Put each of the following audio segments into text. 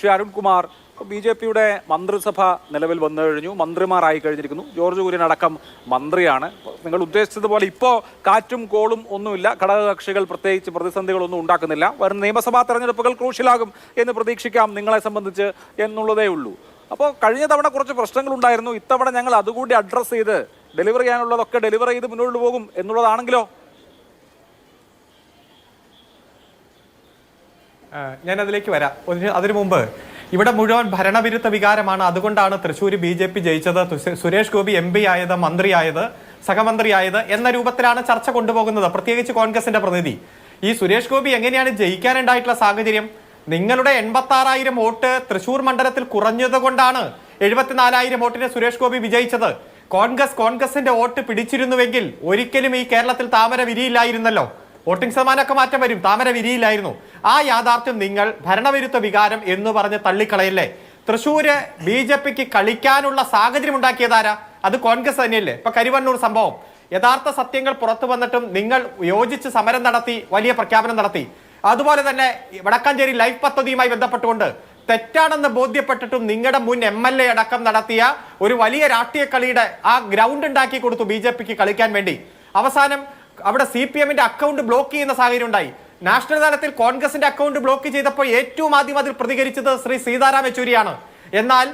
Shri Arunkumar B J പിയുടെ മന്ത്രിസഭ നിലവിൽ വന്നു കഴിഞ്ഞു. മന്ത്രിമാരായി കഴിഞ്ഞിരിക്കുന്നു. ജോർജ് കുര്യൻ അടക്കം മന്ത്രിയാണ്. നിങ്ങൾ ഉദ്ദേശിച്ചതുപോലെ ഇപ്പോൾ കാറ്റും കോളും ഒന്നുമില്ല. ഘടകകക്ഷികൾ പ്രത്യേകിച്ച് പ്രതിസന്ധികളൊന്നും ഉണ്ടാക്കുന്നില്ല. വരുന്ന നിയമസഭാ തെരഞ്ഞെടുപ്പുകൾ ക്രൂഷ്യലാകും എന്ന് പ്രതീക്ഷിക്കാം നിങ്ങളെ സംബന്ധിച്ച് എന്നുള്ളതേ ഉള്ളൂ. അപ്പോൾ കഴിഞ്ഞ തവണ കുറച്ച് പ്രശ്നങ്ങളുണ്ടായിരുന്നു ഇത്തവണ ഞങ്ങൾ അതുകൂടി അഡ്രസ്സ് ചെയ്ത് ഡെലിവർ ചെയ്യാനുള്ളതൊക്കെ ഡെലിവർ ചെയ്ത് മുന്നോട്ട് പോകും എന്നുള്ളതാണെങ്കിലോ? ഞാൻ അതിലേക്ക് വരാം. അതിനു മുമ്പ് ഇവിടെ മുഴുവൻ ഭരണവിരുദ്ധ വികാരമാണ്. അതുകൊണ്ടാണ് തൃശ്ശൂർ ബി ജെ പി ജയിച്ചത്. സുരേഷ് ഗോപി എം പി ആയത് മന്ത്രിയായത് സഹമന്ത്രിയായത് എന്ന രൂപത്തിലാണ് ചർച്ച കൊണ്ടുപോകുന്നത്. പ്രത്യേകിച്ച് കോൺഗ്രസിന്റെ പ്രതിനിധി. ഈ സുരേഷ് ഗോപി എങ്ങനെയാണ് ജയിക്കാനുണ്ടായിട്ടുള്ള സാഹചര്യം? നിങ്ങളുടെ എൺപത്തി ആറായിരം വോട്ട് തൃശൂർ മണ്ഡലത്തിൽ കുറഞ്ഞത് കൊണ്ടാണ് എഴുപത്തിനാലായിരം വോട്ടിന് സുരേഷ് ഗോപി വിജയിച്ചത്. കോൺഗ്രസ് കോൺഗ്രസിന്റെ വോട്ട് പിടിച്ചിരുന്നുവെങ്കിൽ ഒരിക്കലും ഈ കേരളത്തിൽ താമര വിരിയില്ലായിരുന്നല്ലോ വോട്ടിംഗ് ശതമാനമൊക്കെ മാറ്റം വരും. താമര വിരിയില്ലായിരുന്നു ആ യാഥാർത്ഥ്യം നിങ്ങൾ ഭരണവിരുദ്ധ വികാരം എന്ന് പറഞ്ഞ് തള്ളിക്കളയല്ലേ? തൃശ്ശൂര് ബി ജെ പിക്ക് കളിക്കാനുള്ള സാഹചര്യം ഉണ്ടാക്കിയതാരാ? അത് കോൺഗ്രസ് തന്നെയല്ലേ? ഇപ്പൊ കരിവണ്ണൂർ സംഭവം. യഥാർത്ഥ സത്യങ്ങൾ പുറത്തു വന്നിട്ടും നിങ്ങൾ യോജിച്ച് സമരം നടത്തി വലിയ പ്രഖ്യാപനം നടത്തി. അതുപോലെ തന്നെ വടക്കാഞ്ചേരി ലൈഫ് പദ്ധതിയുമായി ബന്ധപ്പെട്ടുകൊണ്ട് തെറ്റാണെന്ന് ബോധ്യപ്പെട്ടിട്ടും നിങ്ങളുടെ മുൻ എം എൽ എ അടക്കം നടത്തിയ ഒരു വലിയ രാഷ്ട്രീയ കളിയുടെ ആ ഗ്രൗണ്ട് ഉണ്ടാക്കി കൊടുത്തു ബി ജെ പിക്ക് കളിക്കാൻ വേണ്ടി. അവസാനം അവിടെ സി പി എമ്മിന്റെ അക്കൗണ്ട് ബ്ലോക്ക് ചെയ്യുന്ന സാഹചര്യം ഉണ്ടായി. നാഷണൽ തലത്തിൽ കോൺഗ്രസിന്റെ അക്കൗണ്ട് ബ്ലോക്ക് ചെയ്തപ്പോൾ ഏറ്റവും ആദ്യം അതിൽ പ്രതികരിച്ചത് ശ്രീ സീതാറാം യെച്ചൂരിയാണ്. എന്നാൽ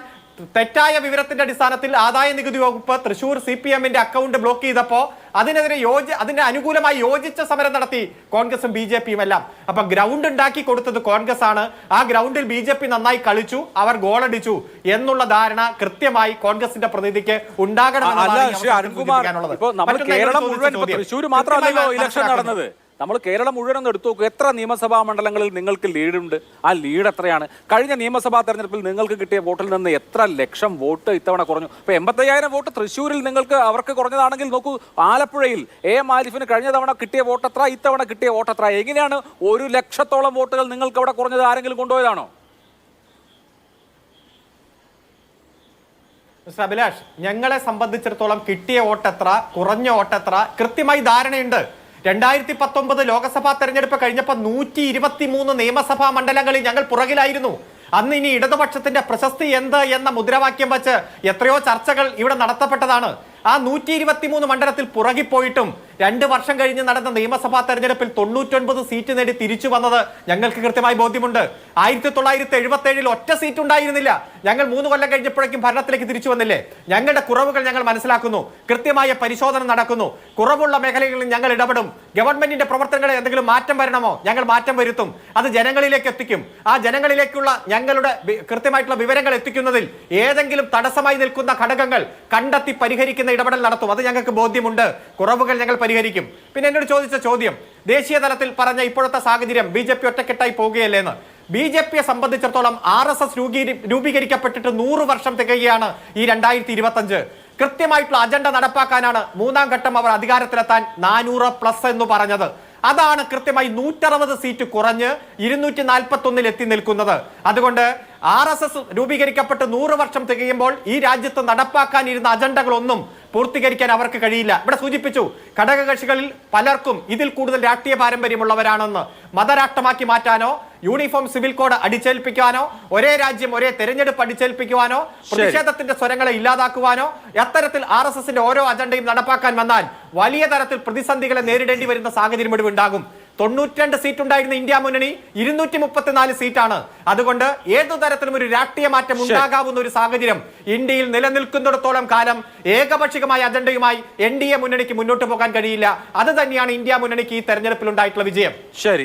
തെറ്റായ വിവരത്തിന്റെ അടിസ്ഥാനത്തിൽ ആദായ നികുതി വകുപ്പ് തൃശൂർ സി പി എമ്മിന്റെ അക്കൗണ്ട് ബ്ലോക്ക് ചെയ്തപ്പോ അതിനെതിരെ യോജി അതിന് അനുകൂലമായി യോജിച്ച സമരം നടത്തി കോൺഗ്രസും ബി ജെ പിയും എല്ലാം അപ്പൊ ഗ്രൗണ്ട് ഉണ്ടാക്കി കൊടുത്തത് കോൺഗ്രസ് ആണ് ആ ഗ്രൗണ്ടിൽ ബി ജെ പി നന്നായി കളിച്ചു അവർ ഗോളടിച്ചു എന്നുള്ള ധാരണ കൃത്യമായി കോൺഗ്രസിന്റെ പ്രതിനിധിക്ക് ചോദ്യം. തൃശ്ശൂർ മാത്രമല്ലല്ലോ ഇലക്ഷൻ. നടന്നത് നമ്മൾ കേരളം മുഴുവൻ ഒന്ന് എടുത്തു നോക്കൂ. എത്ര നിയമസഭാ മണ്ഡലങ്ങളിൽ നിങ്ങൾക്ക് ലീഡുണ്ട് ആ ലീഡ് എത്രയാണ്? കഴിഞ്ഞ നിയമസഭാ തെരഞ്ഞെടുപ്പിൽ നിങ്ങൾക്ക് കിട്ടിയ വോട്ടിൽ നിന്ന് എത്ര ലക്ഷം വോട്ട് ഇത്തവണ കുറഞ്ഞു? ഇപ്പൊ എൺപത്തയ്യായിരം വോട്ട് തൃശ്ശൂരിൽ നിങ്ങൾക്ക് അവർക്ക് കുറഞ്ഞതാണെങ്കിൽ നോക്കൂ ആലപ്പുഴയിൽ എ ആരിഫിന് കഴിഞ്ഞ തവണ കിട്ടിയ വോട്ട് എത്ര ഇത്തവണ കിട്ടിയ വോട്ട് എത്ര? എങ്ങനെയാണ് ഒരു ലക്ഷത്തോളം വോട്ടുകൾ നിങ്ങൾക്ക് അവിടെ കുറഞ്ഞത് ആരെങ്കിലും കൊണ്ടുപോയതാണോ? അഭിലാഷ് ഞങ്ങളെ സംബന്ധിച്ചിടത്തോളം കിട്ടിയ വോട്ടെത്ര കുറഞ്ഞ വോട്ടെത്ര കൃത്യമായി ധാരണയുണ്ട്. രണ്ടായിരത്തി പത്തൊമ്പത് ലോക്സഭാ തെരഞ്ഞെടുപ്പ് കഴിഞ്ഞപ്പോൾ നൂറ്റി ഇരുപത്തി മൂന്ന് നിയമസഭാ മണ്ഡലങ്ങളിൽ ഞങ്ങൾ പുറകിലായിരുന്നു. അന്ന് ഇനി ഇടതുപക്ഷത്തിന്റെ പ്രശസ്തി എന്ത് എന്ന മുദ്രാവാക്യം വെച്ച് എത്രയോ ചർച്ചകൾ ഇവിടെ നടത്തപ്പെട്ടതാണ്. ആ നൂറ്റി ഇരുപത്തി മൂന്ന് മണ്ഡലത്തിൽ പുറകിപ്പോയിട്ടും രണ്ട് വർഷം കഴിഞ്ഞ് നടന്ന നിയമസഭാ തെരഞ്ഞെടുപ്പിൽ തൊണ്ണൂറ്റൊൻപത് സീറ്റ് നേടി തിരിച്ചു വന്നത് ഞങ്ങൾക്ക് കൃത്യമായി ബോധ്യമുണ്ട്. ആയിരത്തി തൊള്ളായിരത്തി എഴുപത്തി ഏഴിൽ ഒറ്റ സീറ്റ് ഉണ്ടായിരുന്നില്ല. ഞങ്ങൾ മൂന്ന് കൊല്ലം കഴിഞ്ഞപ്പോഴേക്കും ഭരണത്തിലേക്ക് തിരിച്ചു വന്നില്ലേ? ഞങ്ങളുടെ കുറവുകൾ ഞങ്ങൾ മനസ്സിലാക്കുന്നു. കൃത്യമായ പരിശോധന നടക്കുന്നു. കുറവുള്ള മേഖലകളിൽ ഞങ്ങൾ ഇടപെടും. ഗവൺമെന്റിന്റെ പ്രവർത്തനങ്ങളിൽ എന്തെങ്കിലും മാറ്റം വരണമോ? ഞങ്ങൾ മാറ്റം വരുത്തും. അത് ജനങ്ങളിലേക്ക് എത്തിക്കും. ആ ജനങ്ങളിലേക്കുള്ള ഞങ്ങളുടെ കൃത്യമായിട്ടുള്ള വിവരങ്ങൾ എത്തിക്കുന്നതിൽ ഏതെങ്കിലും തടസ്സമായി നിൽക്കുന്ന ഘടകങ്ങൾ കണ്ടെത്തി പരിഹരിക്കുന്ന ഇടപെടൽ നടത്തും. അത് ഞങ്ങൾക്ക് ബോധ്യമുണ്ട്. കുറവുകൾ ഞങ്ങൾ പരിഹരിക്കും. പിന്നെ എന്നോട് ചോദിച്ച ചോദ്യം ദേശീയ തലത്തിൽ പറഞ്ഞ ഇപ്പോഴത്തെ സാഹചര്യം ബി ജെ പി ഒറ്റക്കെട്ടായി പോകുകയല്ലേ എന്ന് ബി ജെ പിയെ സംബന്ധിച്ചിടത്തോളം ആർ എസ് എസ് രൂപീകരിക്കപ്പെട്ടിട്ട് നൂറ് വർഷം തികയുകയാണ് ഈ രണ്ടായിരത്തി ഇരുപത്തി അഞ്ച് കൃത്യമായിട്ടുള്ള അജണ്ട നടപ്പാക്കാനാണ് മൂന്നാം ഘട്ടം അവർ അധികാരത്തിലെത്താൻ നാനൂറ് പ്ലസ് എന്ന് പറഞ്ഞത്. അതാണ് കൃത്യമായി നൂറ്ററുപത് സീറ്റ് കുറഞ്ഞ് ഇരുന്നൂറ്റി നാൽപ്പത്തി ഒന്നിൽ എത്തി നിൽക്കുന്നത്. അതുകൊണ്ട് ആർ എസ് എസ് രൂപീകരിക്കപ്പെട്ട് നൂറ് വർഷം തികയുമ്പോൾ ഈ രാജ്യത്ത് നടപ്പാക്കാനിരുന്ന അജണ്ടകളൊന്നും പൂർത്തീകരിക്കാൻ അവർക്ക് കഴിയില്ല. ഇവിടെ സൂചിപ്പിച്ചു ഘടകകക്ഷികളിൽ പലർക്കും ഇതിൽ കൂടുതൽ രാഷ്ട്രീയ പാരമ്പര്യമുള്ളവരാണെന്ന്. മതരാഷ്ട്രമാക്കി മാറ്റാനോ യൂണിഫോം സിവിൽ കോഡ് അടിച്ചേൽപ്പിക്കുവാനോ ഒരേ രാജ്യം ഒരേ തെരഞ്ഞെടുപ്പ് അടിച്ചേൽപ്പിക്കുവാനോ പ്രതിഷേധത്തിന്റെ സ്വരങ്ങളെ ഇല്ലാതാക്കുവാനോ അത്തരത്തിൽ ആർ എസ് എസിന്റെ ഓരോ അജണ്ടയും നടപ്പാക്കാൻ വന്നാൽ വലിയ തരത്തിൽ പ്രതിസന്ധികളെ നേരിടേണ്ടി വരുന്ന സാഹചര്യം ഇവിടെ ഉണ്ടാകും തൊണ്ണൂറ്റിരണ്ട് സീറ്റ് ഉണ്ടായിരുന്ന ഇന്ത്യ മുന്നണി ഇരുന്നൂറ്റി മുപ്പത്തിനാല് സീറ്റാണ് അതുകൊണ്ട് ഏതു തരത്തിലും ഒരു രാഷ്ട്രീയ മാറ്റം ഉണ്ടാകാവുന്ന ഒരു സാഹചര്യം ഇന്ത്യയിൽ നിലനിൽക്കുന്നിടത്തോളം കാലം ഏകപക്ഷികമായ അജണ്ടയുമായി എൻ ഡി എ മുന്നണിക്ക് മുന്നോട്ട് പോകാൻ കഴിയില്ല. അത് തന്നെയാണ് ഇന്ത്യ മുന്നണിക്ക് ഈ തെരഞ്ഞെടുപ്പിൽ ഉണ്ടായിട്ടുള്ള വിജയം. ശരി.